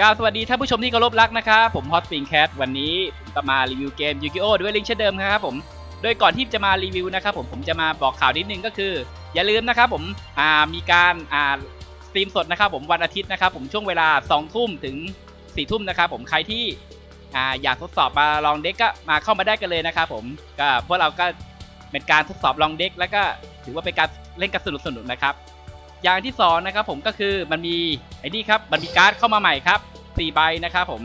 กราบสวัสดีท่านผู้ชมที่เคารพรักนะครับผมฮอตปิงแคทวันนี้ผมก็มารีวิวเกมยูกิโอด้วยลิงก์เช่นเดิมครับผมโดยก่อนที่จะมารีวิวนะครับผมผมจะมาบอกข่าวนิดนึงก็คือ อย่าลืมนะครับผมมีการสตรีมสดนะครับผมวันอาทิตย์นะครับผมช่วงเวลา2ทุ่มถึง4ทุ่มนะครับผมใครที่ออยากทดสอบมาลองเด็กก็มาเข้ามาได้กันเลยนะครับผมก็พวกเราก็เป็นการทดสอบลองเด็กแล้วก็ถือว่าเป็นการเล่นกันสนุกๆนะครับ อย่างที่สองนะครับผมก็คือมันมีไอ้นี่ครับมันมีการ์ดเข้ามาใหม่ครับ4ใบนะครับผม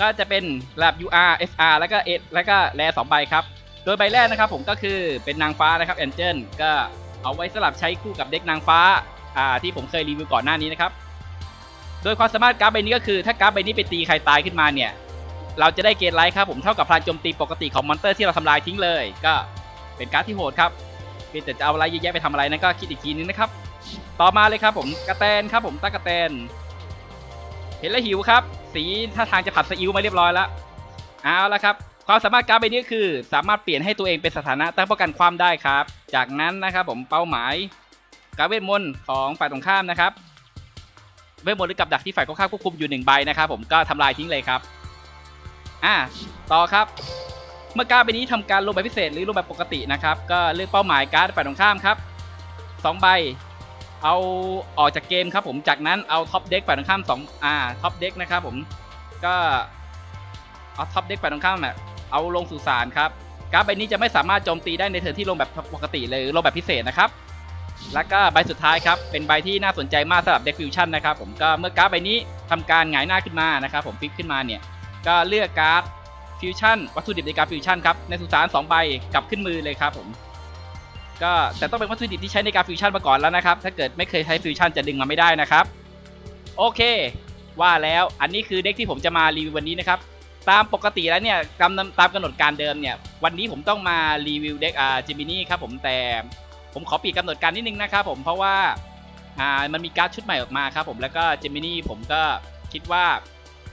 ก็จะเป็นระดับ UR SR แล้วก็ S แล้วก็แรสองใบครับ โดยใบแรกนะครับผมก็คือเป็นนางฟ้านะครับ Angel ก็เอาไว้สลับใช้คู่กับเด็กนางฟ้าอ่าที่ผมเคยรีวิวก่อนหน้านี้นะครับ โดยความสามารถการ์ดใบนี้ก็คือ ถ้าการ์ดใบนี้ไปตีใครตายขึ้นมาเนี่ย เราจะได้เกณฑ์ไลท์ครับผมเท่ากับพลังโจมตีปกติของมอนเตอร์ที่เราทำลายทิ้งเลย ก็เป็นการ์ดที่โหดครับ เพียงแต่จะเอาอะไรเยอะแยะไปทำอะไรนั่นก็คิดอีกทีนึงนะครับ ต่อมาเลยครับผมกระแตนครับผมตากระแตน เห็นแล้วหิวครับ สีท่าทางจะผัดซีอิ๊วมาเรียบร้อยแล้วเอาละครับ ความสามารถการ์ดใบนี้คือ สามารถเปลี่ยนให้ตัวเองเป็นสถานะตั้งป้องกันความได้ครับ จากนั้นนะครับผมเป้าหมายการเวทมนต์ของฝ่ายตรงข้ามนะครับเวทมนต์หรือกับดักที่ฝ่ายตรงข้ามควบคุมอยู่หนึ่งใบนะครับผมก็ทำลายทิ้งเลยครับอ่าต่อครับ เมื่อการ์ดใบนี้ทำการลงแบบพิเศษหรือลงแบบปกตินะครับ ก็เลือกเป้าหมายการ์ดฝ่ายตรงข้ามครับสองใบ เอาออกจากเกมครับผม จากนั้นเอาท็อปเด็กฝ่ายตรงข้ามสองอ่าท็อปเด็กนะครับผม ก็เอาท็อปเด็กฝ่ายตรงข้ามแบบเอาลงสู่สารครับการ์ดใบนี้จะไม่สามารถโจมตีได้ในเทิร์นที่ลงแบบปกติเลยลงแบบพิเศษนะครับ แล้วก็ใบสุดท้ายครับ เป็นใบที่น่าสนใจมากสำหรับเด็กฟิวชั่นนะครับผม ก็เมื่อการ์ดใบนี้ทำการหงายหน้าขึ้นมานะครับผมพลิกขึ้นมาเนี่ย ก็เลือกการ์ด ฟิวชั่นวัตถุดิบในการฟิวชั่นครับในสุสาน2ใบกลับขึ้นมือเลยครับผมก็แต่ต้องเป็นวัตถุดิบที่ใช้ในการฟิวชั่นมาก่อนแล้วนะครับ ถ้าเกิดไม่เคยใช้ฟิวชั่นจะดึงมาไม่ได้นะครับ โอเค ว่าแล้วอันนี้คือเด็กที่ผมจะมารีวิววันนี้นะครับ ตามปกติแล้วเนี่ยตามตามกำหนดการเดิมเนี่ย วันนี้ผมต้องมารีวิวเด็กอ่าจิมินี่ครับผมแต่ผมขอปีกกำหนดการนิดนึงนะครับผมเพราะว่าอ่ามันมีการ์ดชุดใหม่ออกมาครับผมแล้วก็จิมินี่ผมก็คิดว่า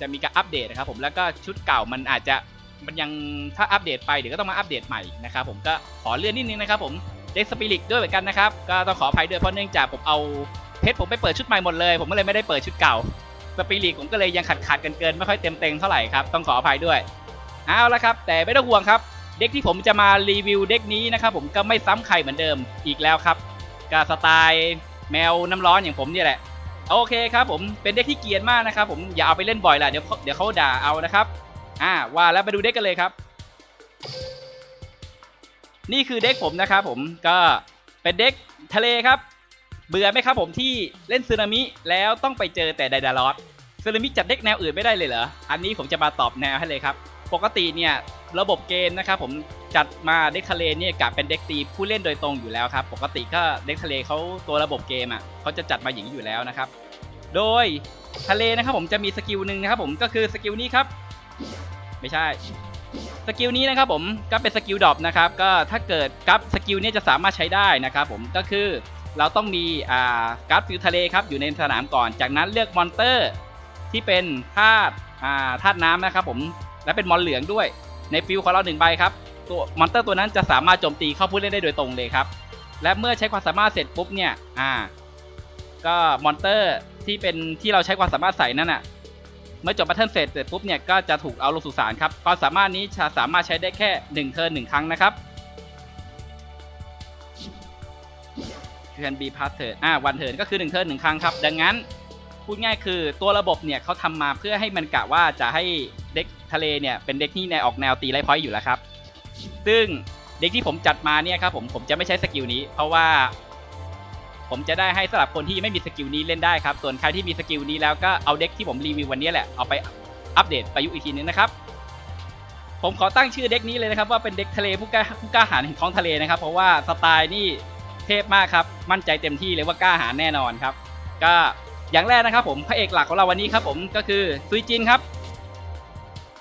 จะมีการอัปเดตนะครับผมแล้วก็ชุดเก่ามันอาจจะ มันยังถ้าอัปเดตไปเดี๋ยวก็ต้องมาอัปเดตใหม่นะครับผมก็ขอเลื่อนนิดนึงนะครับผมเด็กสปิริตด้วยเหมือนกันนะครับก็ต้องขออภัยด้วยเพราะเนื่องจากผมเอาเพชรผมไปเปิดชุดใหม่หมดเลย ผมก็เลยไม่ได้เปิดชุดเก่าสปิริตผมก็เลยยังขัดขัดๆกันเกินไม่ค่อยเต็มเต็งเท่าไหร่ครับต้องขออภัยด้วยเอาละครับ แต่ไม่ต้องห่วงครับ เด็กที่ผมจะมารีวิวเด็กนี้นะครับผมก็ไม่ซ้ำใครเหมือนเดิมอีกแล้วครับก็สไตล์แมวน้ำร้อนอย่างผมนี่แหละโอเคครับผมเป็นเด็กที่เกียนมากนะครับผมอย่าเอาไปเล่นบ่อยละเดี๋ยวเดี๋ยวเขาด่าเอานะครับ อ่าว่าแล้วไปดูเด็กกันเลยครับ นี่คือเด็กผมนะครับผมก็เป็นเด็กทะเลครับ เบื่อไหมครับผมที่เล่นซึนามิแล้วต้องไปเจอแต่ไดดาลอสซึนามิจัดเด็กแนวอื่นไม่ได้เลยเหรออันนี้ผมจะมาตอบแนวให้เลยครับ ปกติเนี่ยระบบเกมนะครับผมจัดมาเด็กทะเลเนี่ยกะเป็นเด็กตีผู้เล่นโดยตรงอยู่แล้วครับ ปกติก็เด็กทะเลเขาตัวระบบเกมอะเขาจะจัดมาอย่างนี้อยู่แล้วนะครับ โดยทะเลนะครับผมจะมีสกิลหนึ่งนะครับผมก็คือสกิลนี้ครับ ไม่ใช่สกิลนี้นะครับผมก็เป็นสกิลดรอปนะครับก็ถ้าเกิดกับสกิลนี้จะสามารถใช้ได้นะครับผมก็คือเราต้องมีอ่าการ์ดฟิวทะเลครับอยู่ในสนามก่อน จากนั้นเลือกมอนเตอร์ที่เป็นธาตุอ่าธาตุน้ำนะครับผมและเป็นมอนเหลืองด้วยในฟิวของเราหนึ่งใบครับตัวมอนเตอร์ตัวนั้นจะสามารถโจมตีเข้าผู้เล่นได้โดยตรงเลยครับ และเมื่อใช้ความสามารถเสร็จปุ๊บเนี่ยอ่าก็มอนเตอร์ที่เป็นที่เราใช้ความสามารถใส่นั่นน่ะ เมื่อจบแพทเทิร์นเสร็จเสร็จปุ๊บเนี่ยก็จะถูกเอาลงสู่สารครับความสามารถนี้จะสามารถใช้ได้แค่1เทิร์นหนึ่งครั้งนะครับเทิร์นบีพาร์ทเทิร์นอ่าวันเทิร์นก็คือ1เทิร์นหนึ่งครั้งครับ ดังนั้นพูดง่ายคือตัวระบบเนี่ยเขาทำมาเพื่อให้มันกะว่าจะให้เด็กทะเลเนี่ยเป็นเด็กที่ในออกแนวตีไลท์พอยต์อยู่แล้วครับ ซึ่งเด็กที่ผมจัดมาเนี่ยครับผมผมจะไม่ใช้สกิลนี้ เพราะว่า ผมจะได้ให้สำหรับคนที่ไม่มีสกิลนี้เล่นได้ครับ ส่วนใครที่มีสกิลนี้แล้วก็เอาเด็กที่ผมรีวิววันนี้แหละ เอาไปอัปเดตประยุกต์อีกทีนึงนะครับ ผมขอตั้งชื่อเด็กนี้เลยนะครับ ว่าเป็นเด็กทะเลผู้กล้าผู้กล้าหาญแห่งท้องทะเลนะครับ เพราะว่าสไตล์นี่เทพมากครับ มั่นใจเต็มที่เลยว่ากล้าหาญแน่นอนครับ ก็อย่างแรกนะครับ ผมพระเอกหลักของเราวันนี้ครับ ผมก็คือซุยจินครับ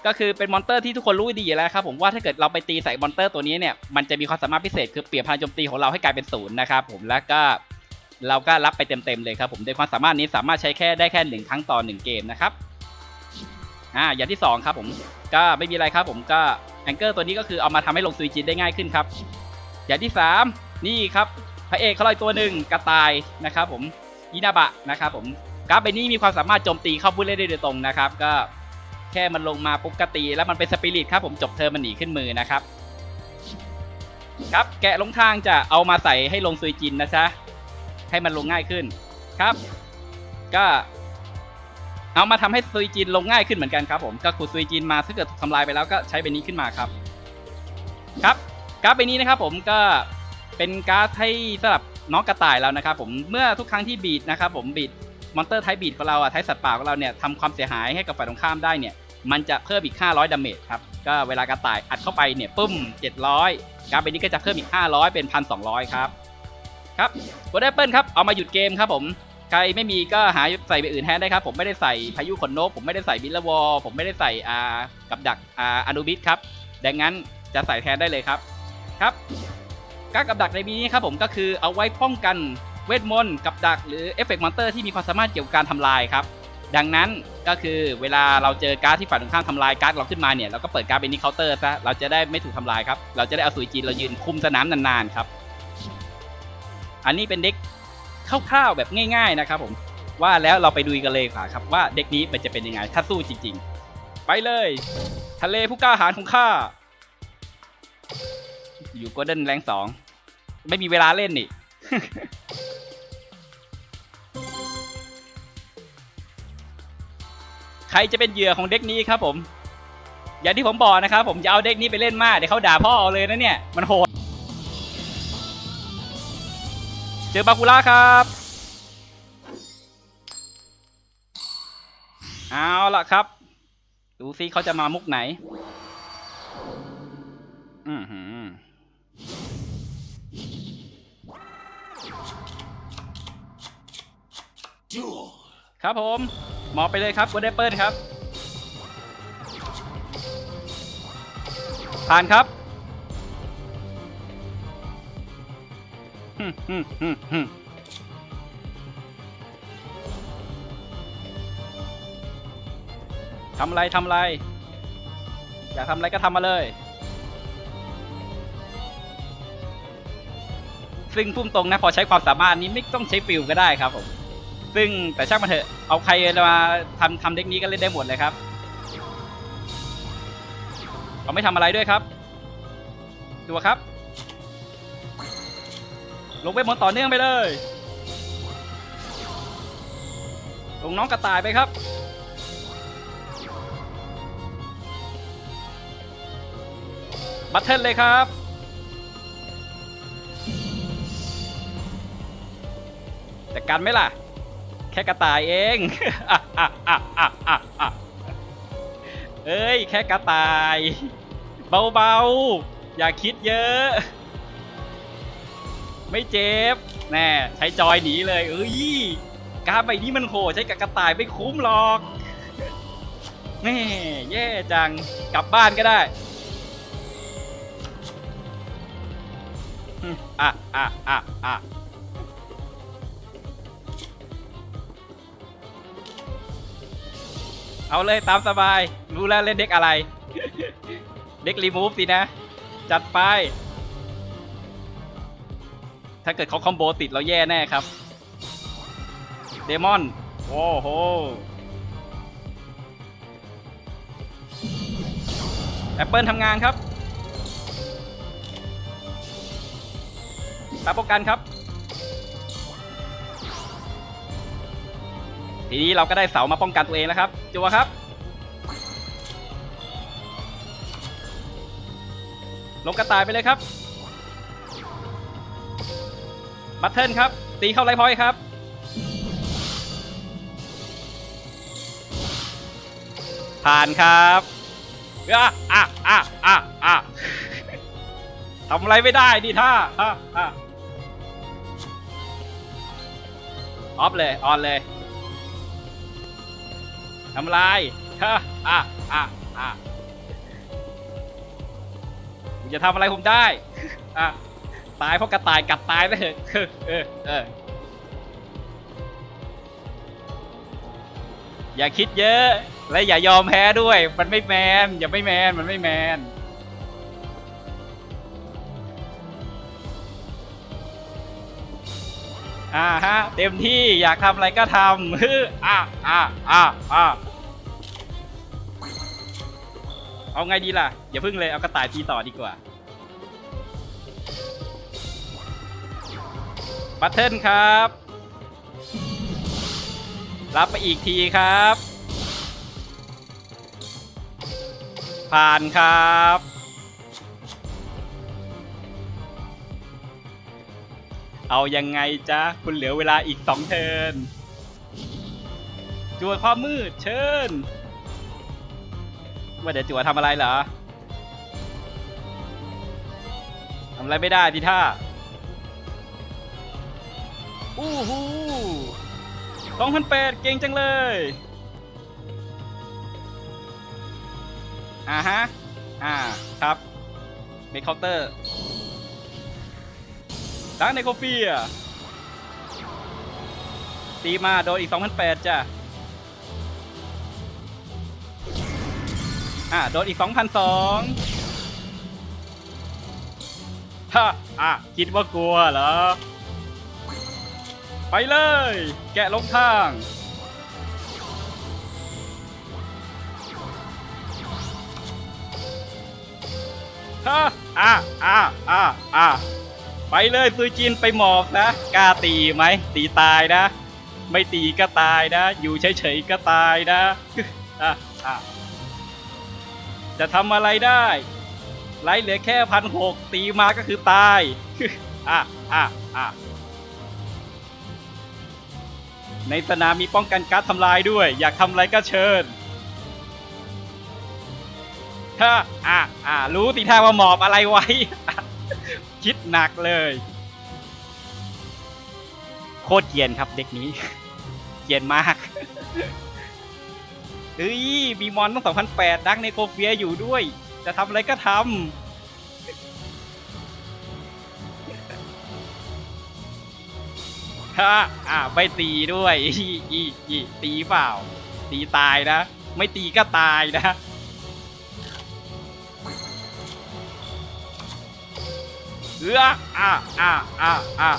ก็คือเป็นมอนเตอร์ที่ทุกคนรู้ดีอยู่แล้วครับผมว่าถ้าเกิดเราไปตีใส่มอนเตอร์ตัวนี้เนี่ยมันจะมีความสามารถพิเศษคือเปลี่ยนพลังโจมตีของเราให้กลายเป็นศูนย์นะครับผมแล้วก็ เราก็รับไปเต็มๆเลยครับผมโดยความสามารถนี้สามารถใช้แค่ได้แค่หนึ่งครั้งต่อหนึ่งเกมนะครับอ่าอย่างที่สองครับผมก็ไม่มีอะไรครับผมก็แองเกอร์ตัวนี้ก็คือเอามาทำให้ลงซุยจินได้ง่ายขึ้นครับ อย่างที่สามนี่ครับพระเอกเขาลอยตัวหนึ่งกระต่ายนะครับผมยินาบะนะครับผมการ์ดใบนี้มีความสามารถโจมตีเข้าผู้เล่นได้โดยตรงนะครับ ก็แค่มันลงมาปุ๊บกตี แล้วมันเป็นสปิริตครับผมจบเธอมันหนีขึ้นมือนะครับ ครับแกะลงทางจะเอามาใส่ให้ลงซุยจินนะจ๊ะ ให้มันลงง่ายขึ้นครับ ก็เอามาทำให้ซุยจินลงง่ายขึ้นเหมือนกันครับผมก็ขุดซุยจินมาถ้าเกิดทำลายไปแล้วก็ใช้ใบนี้ขึ้นมาครับ ครับการ์ดใบนี้นะครับผมก็เป็นการ์ดให้สำหรับน้องกระต่ายแล้วนะครับผมเมื่อทุกครั้งที่บีดนะครับผมบีดมอนเตอร์ไทบีดของเราอะไทสัตว์ป่าของเราเนี่ยทำความเสียหายให้กับฝ่ายตรงข้ามได้เนี่ยมันจะเพิ่มอีก 500ดาเมจครับก็เวลากระต่ายอัดเข้าไปเนี่ยปุ้ม 700 การ์ดใบนี้ก็จะเพิ่มอีก 500 เป็น 1,200 ครับ ครับกดแอปเปิลครับเอามาหยุดเกมครับผมใครไม่มีก็หาใส่ไปอื่นแทนได้ครับ ผมไม่ได้ใส่พายุขนนก ผมไม่ได้ใส่บิลลวอลผมไม่ได้ใส่อากับดักอาอนุบิสครับดังนั้นจะใส่แทนได้เลยครับครับการกับดักในมีนี้ครับผมก็คือเอาไว้ป้องกันเวทมนต์กับดักหรือเอฟเฟกต์มอนเตอร์ที่มีความสามารถเกี่ยวกับการทำลายครับ ดังนั้นก็คือเวลาเราเจอการ์ดที่ฝ่ายตรงข้ามทำลายการ์ดเราขึ้นมาเนี่ยเราก็เปิดการ์ดเป็นนี้เคาน์เตอร์ซะเราจะได้ไม่ถูกทำลายครับเราจะได้เอาสุยจีนเรายืนคุมสนามนานๆครับ อันนี้เป็นเด็กคร่าวๆแบบง่าย ๆนะครับผมว่าแล้วเราไปดูกันเลยค่ะครับว่าเด็กนี้มันจะเป็นยังไง ถ้าสู้จริง ๆ ไปเลย ทะเลผู้กล้าหาญของข้า อยู่โกลเด้นแรงสองไม่มีเวลาเล่นนี่ใครจะเป็นเหยื่อของเด็กนี้ครับผม อย่างที่ผมบอกนะครับผมจะเอาเด็กนี้ไปเล่นมากเดี๋ยวเขาด่าพ่อเอาเลยนะเนี่ย มันโหด จอบาคูล่าครับ เอาละครับ ดูซิเขาจะมามุกไหน อือหือครับผม หมอไปเลยครับกดได้เปิดครับ ผ่านครับ ทำอะไรทำอะไร อยากทำอะไรก็ทำมาเลย ซึ่งพุ่มตรงนะ พอใช้ความสามารถนี้ไม่ต้องใช้ฟิลก็ได้ครับผม ซึ่งแต่ช่างมันเถอะ เอาใครมาทำทำเด็กนี้ก็เล่นได้หมดเลยครับเราไม่ทำอะไรด้วยครับ ดูครับ ลงไปมนต์ต่อเนื่องไปเลยลงน้องกระต่ายไปครับบัตเทิลเลยครับ แต่กันไหมล่ะ แค่กระต่ายเองออเอ้ย แค่กระต่าย เบาๆ อย่าคิดเยอะ ไม่เจ็บ แน่ ใช้จอยหนีเลย เอ้ยการใบนี้มันโหใช้กับกระต่ายไม่คุ้มหรอก แน่แย่จัง กลับบ้านก็ได้ อะอะอะอะเอาเลยตามสบาย รู้แล้วเล่นเด็กอะไร เด็กรีมูฟสินะ จัดไป ถ้าเกิดเขาคอมโบติดเราแย่แน่ครับ เดมอน โอ้โห แอปเปิลทำงานครับตามป้องกันครับ ทีนี้เราก็ได้เสามาป้องกันตัวเองแล้วครับ จัวครับ ลงกระต่ายไปเลยครับ บัตเทิลครับ ตีเข้าไลท์พอยต์ครับ ผ่านครับอะอะอะอะอะทำอะไรไม่ได้ดิท่าอะอะออฟเลย ออนเลยทำลายฮะอะอะอะจะทำอะไรผมได้ อะ ตายเพราะกระต่ายกัดตายไปเถอะเออเออเอออย่าคิดเยอะ และอย่ายอมแพ้ด้วย มันไม่แมน อย่าไม่แมน มันไม่แมนออ่าฮะ เต็มที่อยากทำอะไรก็ทำฮึอะอะอะอะเอาไงดีล่ะ อย่าพึ่งเลย เอากระต่ายตีต่อดีกว่าัตเทิลครับ รับไปอีกทีครับ ผ่านครับ เอายังไงจ๊ะ คุณเหลือเวลาอีกสองเทิร์นจัวความมืด เชิญ ว่าเดี๋ยวจัวทำอะไรเหรอทำอะไรไม่ได้ดิท่า อู้หูสองพันแปดเก่งจังเลย อ่าฮะ อ่า ครับเมคเคาน์เตอร์ดังในโคฟีอะตีมาโดนอีก 2,008 จ้ะ อ่าโดนอีก 2,002ฮ่าอะ คิดว่ากลัวเหรอ ไปเลย แกะลงทาง ฮะอะอะอะอะไปเลยซุยจินไปหมอบนะ กล้าตีไหม ตีตายนะ ไม่ตีก็ตายนะ อยู่เฉยๆก็ตายนะอะอะจะทำอะไรได้ไล่เหลือแค่พันหกตีมาก็คือตายอะอะอะ ในสนามมีป้องกันการดทำลายด้วย อยากทำอะไรก็เชิญฮ่าอะอะรู้ติท่าว่าหมอบอะไรไว้ คิดหนักเลย โคตรเกียนครับเด็กนี้ เกียนมากเฮ้ยมีมอนตั้ง2008ดักในโคเฟียอยู่ด้วย จะทำอะไรก็ทำ ฮ่าอะไม่ตีด้วยอีอีอีตีเปล่า ตีตายนะ ไม่ตีก็ตายนะ เอืออะอะอะอะ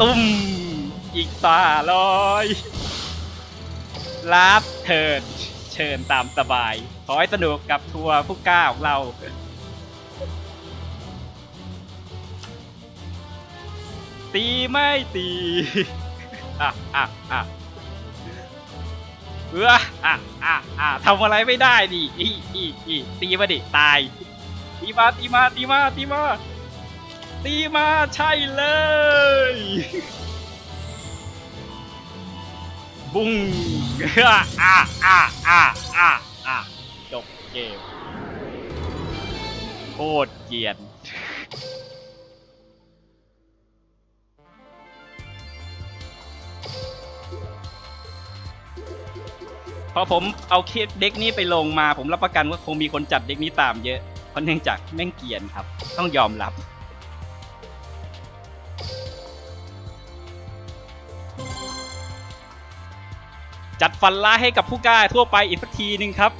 ตุ้ม อีกสาร้อยลาดเทิร์นเชิญตามสบาย ขอให้สนุกกับทัวร์ผู้กล้าของเรา ตีไม่ตีอะอะอะเอออะอะอะทำอะไรไม่ได้ดิอีอีอีตีมาดิตาย ตีมาตีมาตีมาตีมา ตีมาใช่เลย บุ้งอะอะอะอะอะอะจบเกมโคตรเกลียน พอผมเอาเคสเด็กนี้ไปลงมา ผมรับประกันว่าคงมีคนจัดเด็กนี้ตามเยอะ เพราะเนื่องจากแม่งเกรียนครับ ต้องยอมรับจัดฟันล่าให้กับผู้กล้าทั่วไปอีกสักทีหนึ่งครับ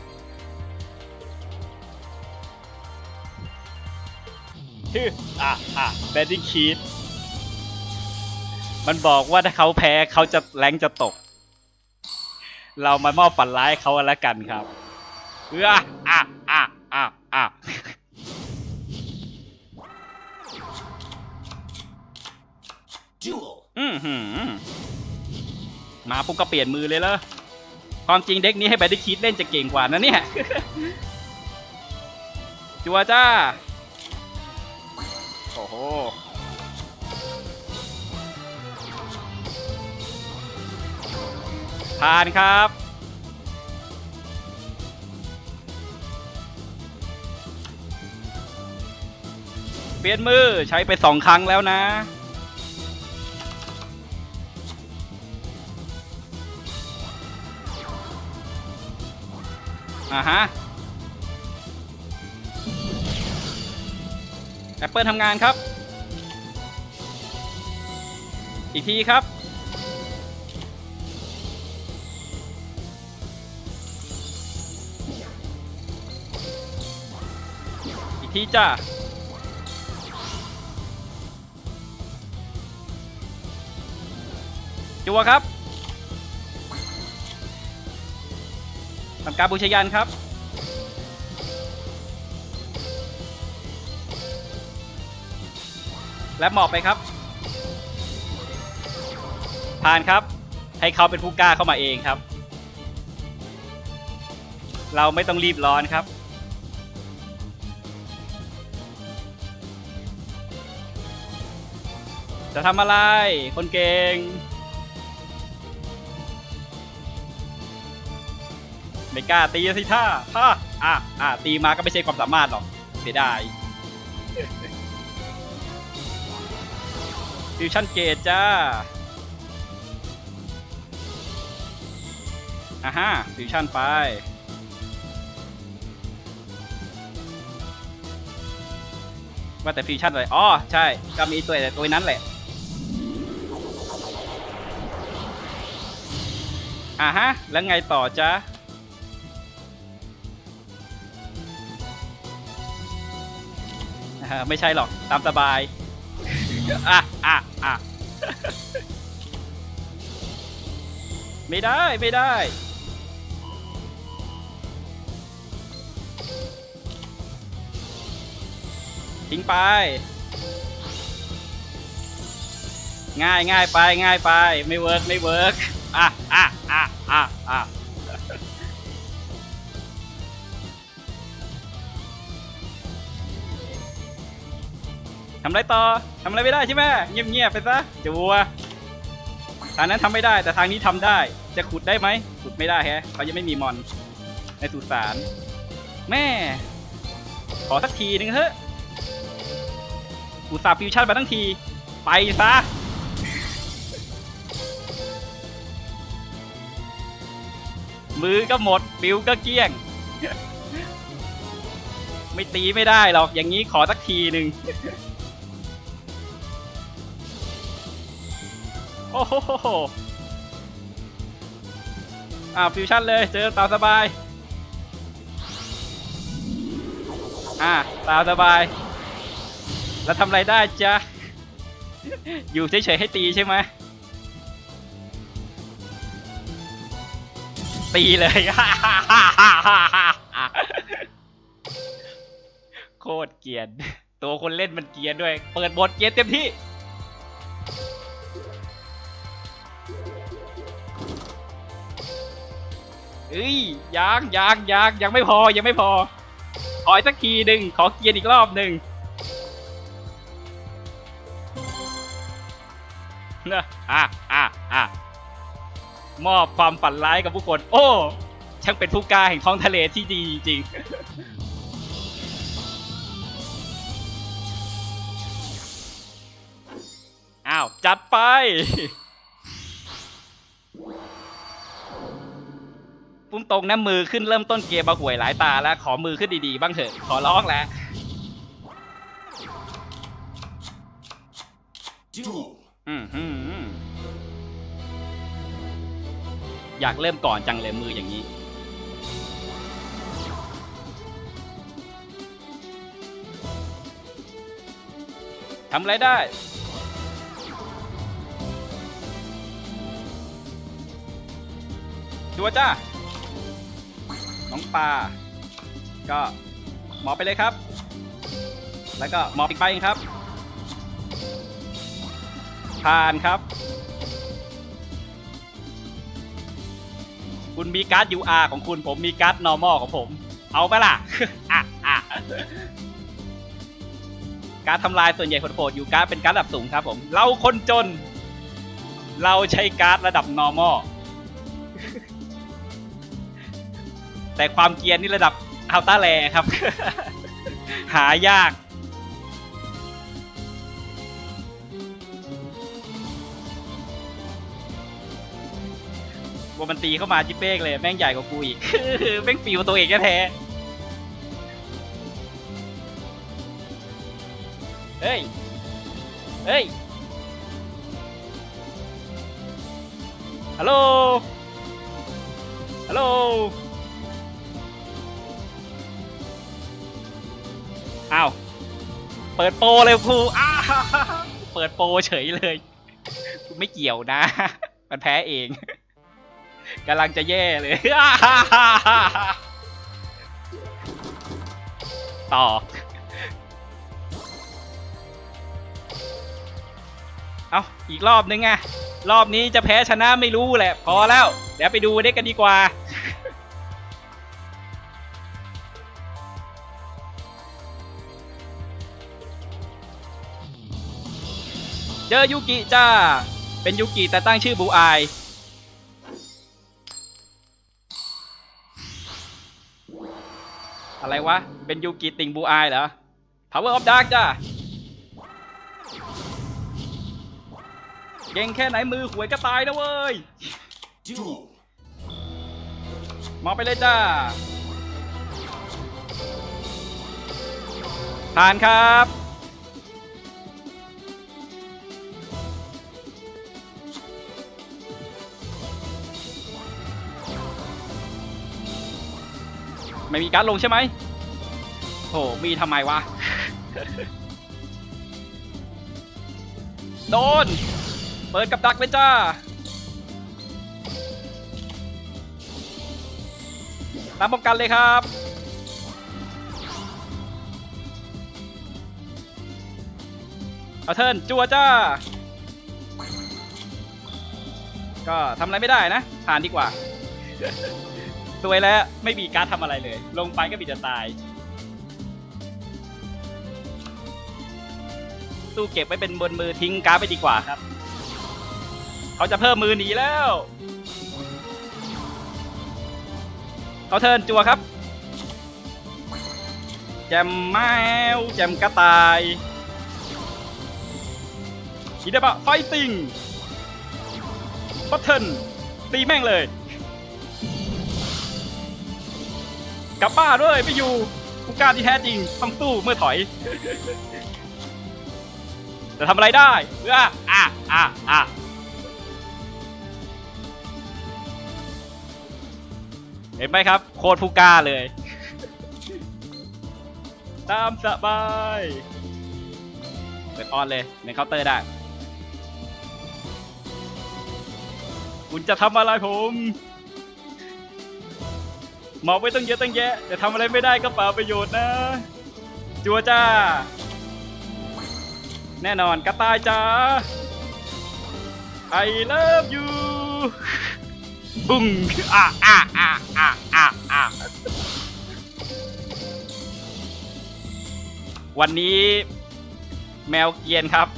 ฮึอะอะแบดดี้คีดมันบอกว่าถ้าเขาแพ้เขาจะแรงจะตก เรามามอบฝันร้ายให้เขาแล้วกันครับเอออะอะอะอะ Duel. อือหือมาปุ๊บก็เปลี่ยนมือเลยเหรอความจริงเด็กนี้ให้แบดดี้คีดเล่นจะเก่งกว่านะเนี่ย จัวจ้า โอ้โห ผ่านครับ เปลี่ยนมือใช้ไปสองครั้งแล้วนะ อ่าฮะแอปเปิลทำงานครับ อีกทีครับ ทีจ้าจัวครับทำการบูชยันครับ และหมอบไปครับ ผ่านครับ ให้เขาเป็นผู้กล้าเข้ามาเองครับ เราไม่ต้องรีบร้อนครับ จะทำอะไร คนเก่ง ไม่กล้าตีสิท่าท่าอะอะตีมาก็ไม่ใช่ความสามารถหรอก เสียดายฟิวชั่นเกตจ้าอ่าฮะฟิวชั่นไปว่าแต่ฟิวชั่นอะไร อ๋อ ใช่ ก็มีตัวแต่ตัวนั้นแหละ อ่าฮะ แล้วไงต่อจ๊ะอ่าไม่ใช่หรอก ตามสบาย อะอะอะไม่ได้ ไม่ได้ ทิ้งไป ง่ายง่ายไปง่ายไปไม่เวิร์กไม่เวิร์กอะอะอะอะอะทำอะไรต่อทำอะไรไม่ได้ใช่ไหมเงียบๆไปซะจัวทางนั้นทำไม่ได้ แต่ทางนี้ทำได้ จะขุดได้ไหมขุดไม่ได้แฮะเขายังไม่มีมอน ในสุสานแม่ ขอสักทีนึงเถอะอุตส่าห์ฟิวชั่นมาทั้งที ไปซะ มือก็หมดฟิวก็เกี้ยง ไม่ตีไม่ได้หรอก อย่างนี้ขอสักทีหนึ่งโอ้โหอ่าฟิวชั่นเลยเจอตามสบาย อ่าตามสบาย แล้วทำอะไรได้จ๊ะ อยู่เฉยๆให้ตีใช่ไหม ตีเลย โคตรเกียน ตัวคนเล่นมันเกียนด้วย เปิดบทเกียนเต็มที่ เอ้ยยังยังยังยังไม่พอยังไม่พอ ขออีกสักทีหนึ่งขอเกียร์อีกรอบหนึ่งน่ะอะ มอบความฝันร้ายกับผู้คน โอ้ช่างเป็นผู้กล้าแห่งท้องทะเลที่ดีจริงๆอ้าว จัดไป ปุ้มตรงนะมือขึ้นเริ่มต้นเกมมาห่วยหลายตาแล้ว ขอมือขึ้นดีๆ บ้างเถอะ ขอร้องแล้ว Duel. อืมฮึม อยากเริ่มก่อนจังเลยมืออย่างนี้ ทำอะไรได้จัวจ้า น้องปลา ก็หมอไปเลยครับ แล้วก็หมออีกใบหนึ่งครับ ผ่านครับ คุณมีการ์ด UR ของคุณผมมีการ์ด normal ของผม เอาไปล่ะอะอะการดทำลายส่วนใหญ่โหดๆอยู่การ์ดเป็นการ์ดระดับสูงครับผม เราคนจน เราใช้การ์ดระดับ normal แต่ความเกียนนี่ระดับอัลต้าแรครับ หายาก ว่ามันตีเข้ามาจิเป้กเลยแม่งใหญ่กว่ากูอีกแม่งปิวตัวเองแท้เฮ้ย เฮ้ย ฮัลโหล ฮัลโหล อ้าว เปิดโปรเลยครูอ้าวเปิดโปรเฉยเลย ไม่เกี่ยวนะ มันแพ้เอง กำลังจะแย่เลย ต่อ เอาอีกรอบนึงไงรอบนี้จะแพ้ชนะไม่รู้แหละ พอแล้ว เดี๋ยวไปดูเด็กกันดีกว่า เจอยูกิจ้า เป็นยูกิแต่ตั้งชื่อบูอาย อะไรวะ เป็นยูกิติงบูอายเหรอ Power of Dark จ้าเก่งแค่ไหนมือหวยก็ตายนะเว้ยมาไปเลยจ้าผ่านครับ ไม่มีการลงใช่ไหมโหมีทำไมวะ โดน เปิดกับดักเลยจ้า ตามป้องกันเลยครับ เอาเทิร์นจัวจ้า ก็ทำอะไรไม่ได้นะผ่านดีกว่า สวยแล้วไม่มีการดทำอะไรเลย ลงไปก็มีแต่ตาย ตู้เก็บไว้เป็นบนมือทิ้งการ์ดไปดีกว่าครับ เขาจะเพิ่มมือหนีแล้ว เขาเทิร์นจัวครับ แจมแมวแจมกระต่ายคิดได้ปะไฟติงบัตเทิลตีแม่งเลย กลับบ้านด้วยไม่อยู่ผู้กล้าที่แท้จริงต้องสู้เมื่อถอย จะทำอะไรได้เพื่ออะอะอะเห็นไหมครับ โคตรผู้กล้าเลย ตามสบายเปิดออนเลยในเคาน์เตอร์ได้ คุณจะทำอะไรผม หมอบไว้ตั้งเยอะตั้งแยะ แต่ทำอะไรไม่ได้ก็เปล่าประโยชน์นะ จัวจ้า แน่นอนกระต่ายจ้า I love you บุ้งอะอะอะอะอะอะวันนี้แมวเกียนครับ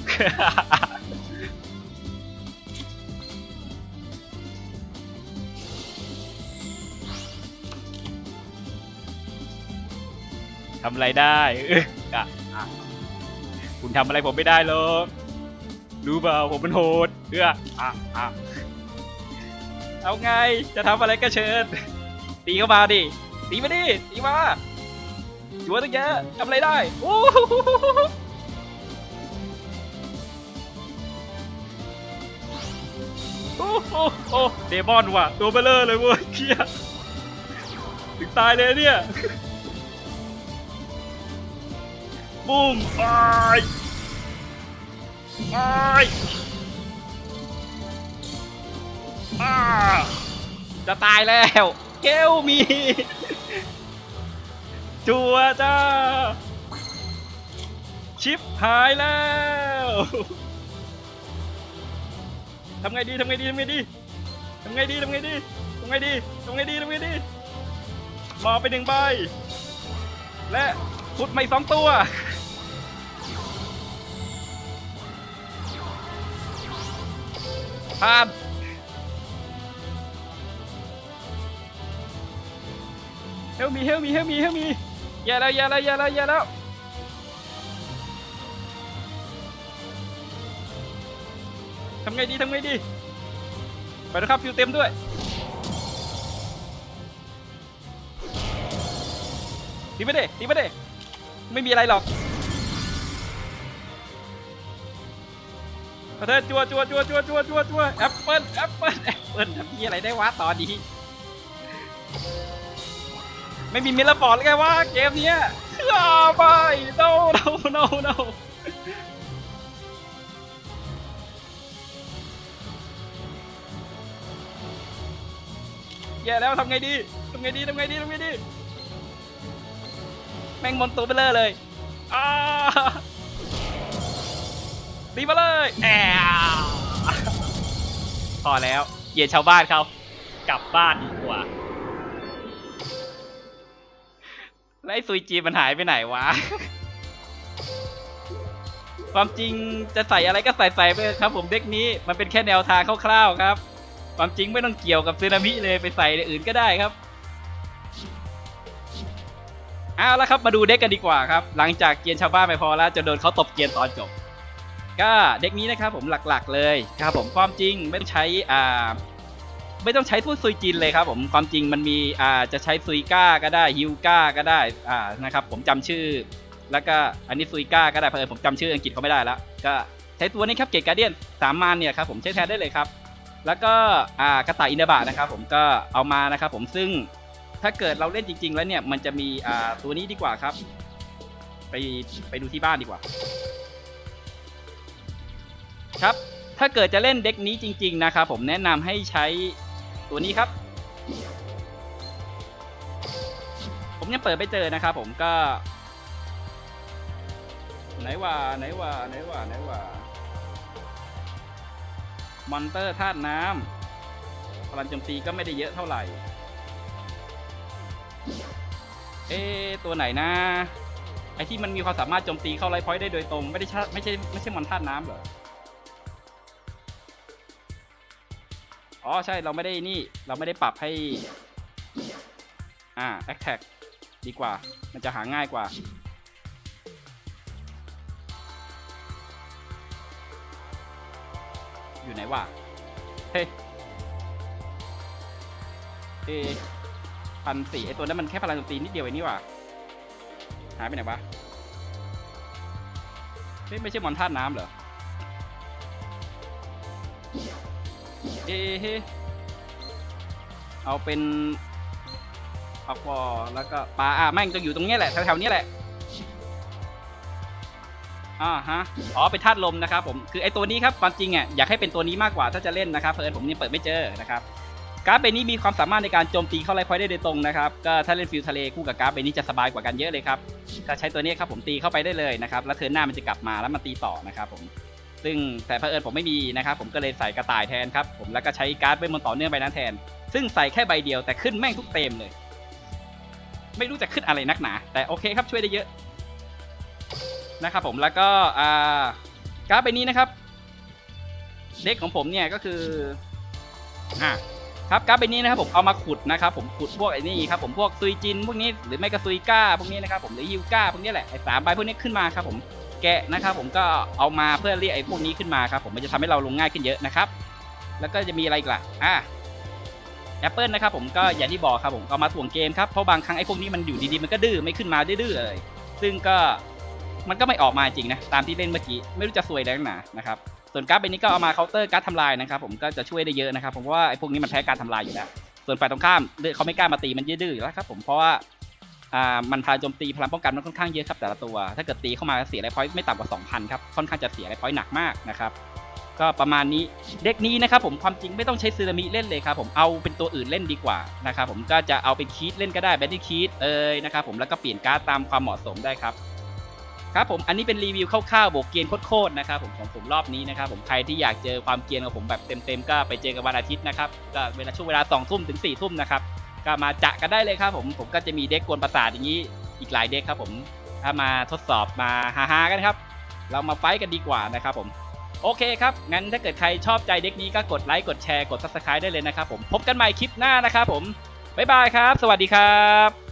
ทำอะไรได้เอ้ยอะอะคุณทำอะไรผมไม่ได้หรอกรู้เปล่าผมเป็นโหดเอื้ออะอะเอาไงจะทำอะไรก็เชิญ ตีเข้ามาดิ ตีมาดิ ตีมาจัวตั้งเยอะทำอะไรได้โอ้โหโอ้โหโอ้เดมอนว่ะ ตัวเบลเลอร์เลยเว้ยเคียถึงตายเลยเนี่ย บูมไอ้ายอ้อาจะตายแล้วเกลมีจัวจ้า ชิปหายแล้วทำไงดีทำไงดีทำไงดีทำไงดีทำไงดีทำไงดีทำไงดีทำไงดีหมอไปหนึ่งใบ และพุดไม่สองตัว ผ่านเฮลมีเฮลมีเฮลมีเฮลมีแย่าแล้วแย่าแล้วแย่าแล้วแย่าแล้วทำไงดีทำไงดี ไปนะครับฟิวเต็มด้วยตีไม่ได้ตีไม่ได้ไม่มีอะไรหรอก เธอจัวจัวจัวจัวจัวจัวจัวแอปเปิ้ลแอปเปิ้ลแอปเปิ้ลทำยี่อะไรได้วะตอนนี้ไม่มีมิลเลอร์บอร์ดเลยไงวะเกมนี้ยอาไป no no no no แย่แล้วทำไงดีทำไงดีทำไงดีทำไงดี แม่งมอนตัวเลอเลยอ้า ตีมาเลยแอบพอแล้วเหยียดชาวบ้านเขากลับบ้านดีกว่าแล้วไอ้ซุยจีมันหายไปไหนวะ ความจริงจะใส่อะไรก็ใส่ใส่ไปเถอะครับ ผมเด็กนี้มันเป็นแค่แนวทางคร่าวๆครับ ความจริงไม่ต้องเกี่ยวกับซึนามิเลยไปใส่ในอื่นก็ได้ครับเอาละครับมาดูเด็กกันดีกว่าครับ หลังจากเกียนชาวบ้านไปพอแล้วจะโดนเขาตบเกียนตอนจบ ก็เด็กนี้นะครับผมหลักๆ เลยครับผมความจริงไม่ต้องใช้อ่าไม่ต้องใช้พวกซุยจินเลยครับผมความจริงมันมีอ่าจะใช้ซุยก้าก็ได้ฮิวก้าก็ได้อ่านะครับผมจำชื่อ แล้วก็อันนี้ซุยก้าก็ได้เพราะผมจำชื่ออังกฤษเขาไม่ได้แล้วก็ใช้ตัวนี้ครับเกตการเดียนสามมานเนี่ยครับผมใช้แทนได้เลยครับ แล้วก็อ่ากระต่ายอินเดบะนะครับผมก็เอามานะครับผมซึ่งถ้าเกิดเราเล่นจริง ๆ แล้วเนี่ยมันจะมีอ่าตัวนี้ดีกว่าครับ ไปไปดูที่บ้านดีกว่า ครับ ถ้าเกิดจะเล่นเด็กนี้จริง ๆ นะครับผมแนะนำให้ใช้ตัวนี้ครับ ผมยังเปิดไม่เจอนะครับผมก็ ไหนว่าไหนว่าไหนว่าไหนว่ามอนเตอร์ธาตุน้ำพลังโจมตีก็ไม่ได้เยอะเท่าไหร่ เอะตัวไหนนะไอที่มันมีความสามารถโจมตีเข้าไลฟ์พอยต์ได้โดยตรง ไม่ได้ไม่ใช่ไม่ใช่มอนธาตุน้ำเหรอ อ๋อใช่เราไม่ได้นี่ เราไม่ได้ปรับให้ อ่า attack ดีกว่า มันจะหาง่ายกว่า อยู่ไหนวะเฮ้ยเอพันสี่ไอตัวนั้นมันแค่พลังโจมตีนิดเดียวเองนี่ว่าหายไปไหนวะเฮ้ไม่ใช่มอนธาน้ำเหรอ เอะเอาเป็นอักวอแล้วก็ปลาอะแม่งจะอยู่ตรงนี้แหละแถวๆนี้แหละอ่าฮะอ๋อเป็นธาตุลมนะครับผมคือไอตัวนี้ครับความจริงอะอยากให้เป็นตัวนี้มากกว่าถ้าจะเล่นนะครับเพอิญผมยังเปิดไม่เจอนะครับการ์ดใบนี้มีความสามารถในการโจมตีเข้าไลฟ์พอยได้โดยตรงนะครับก็ถ้าเล่นฟิลทะเลคู่กับการ์ดใบนี้จะสบายกว่ากันเยอะเลยครับก็ใช้ตัวนี้ครับผมตีเข้าไปได้เลยนะครับแล้วเทิร์นหน้ามันจะกลับมาแล้วมาตีต่อนะครับผม ซึ่งแต่เผอิญผมไม่มีนะครับผมก็เลยใส่กระต่ายแทนครับผมแล้วก็ใช้การ์ดเวทมนต์ต่อเนื่องไปนั้นแทน ซึ่งใส่แค่ใบเดียวแต่ขึ้นแม่งทุกเต็มเลย ไม่รู้จะขึ้นอะไรนักหนา แต่โอเคครับช่วยได้เยอะนะครับผมแล้วก็การ์ดใบนี้นะครับเด็กของผมเนี่ยก็คืออ่าครับการ์ดใบนี้นะครับผมเอามาขุดนะครับผมขุดพวกไอ้นี่ครับผมพวกซุยจินพวกนี้หรือไม่ก็ซุยก้าพวกนี้นะครับผมหรือยูก้าพวกนี้แหละไอ้สามใบพวกนี้ขึ้นมาครับผม แกะนะครับผมก็เอามาเพื่อเรียกไอ้พวกนี้ขึ้นมาครับผมมันจะทำให้เราลงง่ายขึ้นเยอะนะครับ แล้วก็จะมีอะไรอีกล่ะอะแอปเปิลนะครับผมก็อย่างที่บอกครับผมก็เอามาถ่วงเกมครับเพราะบางครั้งไอ้พวกนี้มันอยู่ดีๆมันก็ดื้อไม่ขึ้นมาดื้อเลย ซึ่งก็มันก็ไม่ออกมาจริงนะตามที่เล่นเมื่อกี้ไม่รู้จะซวยแรงหนานะครับส่วนการ์ดใบนี้ก็เอามาเคาน์เตอร์การ์ดทำลายนะครับผมก็จะช่วยได้เยอะนะครับผมว่าไอ้พวกนี้มันแพ้การทำลายอยู่แล้วส่วนฝ่ายตรงข้ามเขาไม่กล้ามาตีมันดื้อๆแล้วครับผมเพราะว่า มันพลังโจมตีพลังป้องกันมันค่อนข้างเยอะครับแต่ละตัว ถ้าเกิดตีเข้ามาเสียไรพอยต์ไม่ต่ำกว่า 2,000 ครับ ค่อนข้างจะเสียไรพอยต์หนักมากนะครับ ก็ประมาณนี้เด็กนี้นะครับผมความจริงไม่ต้องใช้ซึนามิเล่นเลยครับผมเอาเป็นตัวอื่นเล่นดีกว่านะครับผมก็จะเอาเป็นคีดเล่นก็ได้แบดดี้คีดเอ้ยนะครับผมแล้วก็เปลี่ยนการ์ดตามความเหมาะสมได้ครับครับผมอันนี้เป็นรีวิวคร่าวๆบวกเกียนโคตรๆนะครับผมของผมรอบนี้นะครับผมใครที่อยากเจอความเกียนของผมแบบเต็มๆก็ไปเจอกันวันอาทิตย์นะครับก็เวลาช่วงเวลา2ทุ่มถึง4ทุ่มนะครับ ก็มาจะกันได้เลยครับผมผมก็จะมีเด็กกวนประสาทอย่างนี้อีกหลายเด็กครับผมถ้ามาทดสอบมาฮาๆกันครับ เรามาไฟกันดีกว่านะครับผมโอเคครับ งั้นถ้าเกิดใครชอบใจเด็กนี้ก็กดไลค์กดแชร์กดซับสไคร b e ได้เลยนะครับผมพบกันใหม่คลิปหน้านะครับผมบ๊ายบายครับ สวัสดีครับ